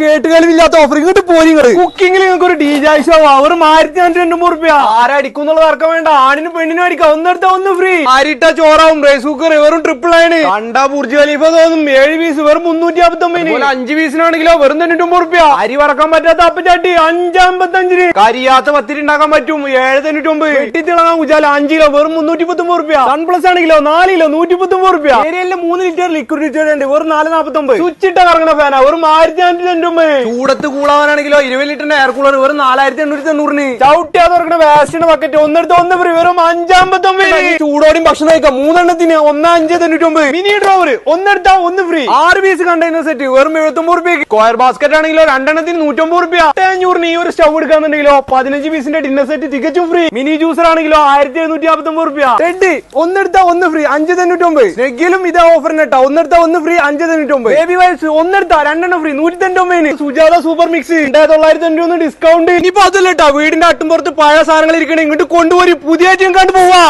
കേട്ടുകളിവില്ലാത്ത offer ഇങ്ങോട്ട് പോരി ഇങ്ങോട്ട് കുക്കിംഗിൽ നിങ്ങൾക്ക് ഒരു ഡീജാഴ്ച അവർ ആയിരത്തി രണ്ടു രണ്ടും റുപ്യ. ആരടിക്കുന്നുള്ള തർക്കം വേണ്ട. ആണിനും പെണ്ണിനും അടിക്കാം. ഒന്നെടുത്ത ഒന്ന് ഫ്രീ ആരിട്ട ചോറാവും. റൈസ് കുക്കർ വെറും ട്രിപ്പിൾ ആണ് കണ്ട ബുർജ് ഖലീഫ തോന്നും. ഏഴ് പീസ് വെറും മുന്നൂറ്റി അമ്പത്തൊമ്പതിന് അഞ്ച് പീസിനാണെങ്കിലോ വെറും തൊണ്ണൂറ്റി ഒമ്പത് റുപ്യ. അരി വറക്കാൻ പറ്റാത്ത അപ്പച്ചാട്ടി അഞ്ചമ്പത്തഞ്ചിന്. കരിയാത്ത പത്തിരി ഉണ്ടാക്കാൻ പറ്റും. ഏഴ് തൊണ്ണൂറ്റൊമ്പത് വെട്ടിത്തിളങ്ങാൻ കുച്ചാല അഞ്ച് കിലോ വെറും മുന്നൂറ്റി പത്തൊമ്പത് റുപ്യ. സൺ പ്ലസ് ആണെങ്കിലോ നാല് കിലോ നൂറ്റി പത്തൊമ്പത് റുപ്യ. ഏരിയയിലെ മൂന്ന് ലിറ്റർ ലിക്വിഡ് ലിറ്റർ ഉണ്ട്. വെറും നാല് നാൽപ്പത്തൊമ്പത് ഇട്ട കറങ്ങണ ഫാനാ വെറും ആയിരത്തി അഞ്ച് തൊണ്ണൂറ്റൊമ്പത് ചൂടത്ത് കൂളാവാനാണെങ്കിലോ ഇരുപത് ലിറ്ററിന്റെ എയർ കൂളർ വെറും നാലായിരത്തി എണ്ണൂറ്റി തൊണ്ണൂറിന് ചവിട്ടിയാ തുറക്കണ വേസ്റ്റിന്റെ ബക്കറ്റ് ഒന്നെടുത്ത് ഒന്ന് ഫ്രീ വെറും അഞ്ചാമ്പത്തൊമ്പത്. ചൂടോടെയും ഭക്ഷണം കഴിക്കാം മൂന്നെണ്ണത്തിന് ഒന്ന് അഞ്ച് തൊണ്ണൂറ്റി ഒമ്പത് മിനി ഡ്രോവർ ഒന്നെടുത്താ ഒന്ന് ഫ്രീ ആറ് പീസ് കണ്ടെയ്നർ സെറ്റ് വെറും എഴുപത്തൊമ്പത് റുപ്യ സ്ക്വയർ ബാസ്ക്കറ്റ് ആണെങ്കിലോ രണ്ടെണ്ണത്തിന് നൂറ്റൊമ്പത് റുപ്യ. അഞ്ഞൂറിന് ഈ ഒരു സ്റ്റവ് എടുക്കാന്നുണ്ടെങ്കിലോ പതിനഞ്ച് പീസിന്റെ ഡിന്നർ സെറ്റ് തികച്ചും ഫ്രീ മിനി ജ്യൂസർ ആണെങ്കിലോ ആയിരത്തി എഴുന്നൂറ്റി അമ്പത്തൊമ്പത് റുപ്യ. റെഡ് ഒന്നെടുത്താ ഒന്ന് ഫ്രീ അഞ്ച് തൊണ്ണൂറ്റൊമ്പത് സ്നെഗിലും ഇതാ ഓഫർ കേട്ടോ. ഒന്നെടുത്താ ഒന്ന് ഫ്രീ അഞ്ച് തൊണ്ണൂറ്റൊമ്പത് ബേബി വൈസ് ഒന്നെടുത്താ രണ്ടെണ്ണം ഫ്രീ നൂറ്റി തൊണ്ണൂറ്റൊമ്പതിന് സുജാത സൂപ്പർ മിക്സ്. തൊള്ളായിരത്തി തൊണ്ണൂറ്റി ഡിസ്കൗണ്ട് ഇനിയിപ്പോ അതല്ല വീടിന്റെ അട്ടുംപുറത്ത് പഴയ സാധനങ്ങൾ ഇരിക്കണേ. ഇങ്ങോട്ട് കൊണ്ടുപോയി പുതിയ കണ്ടു പോവാ.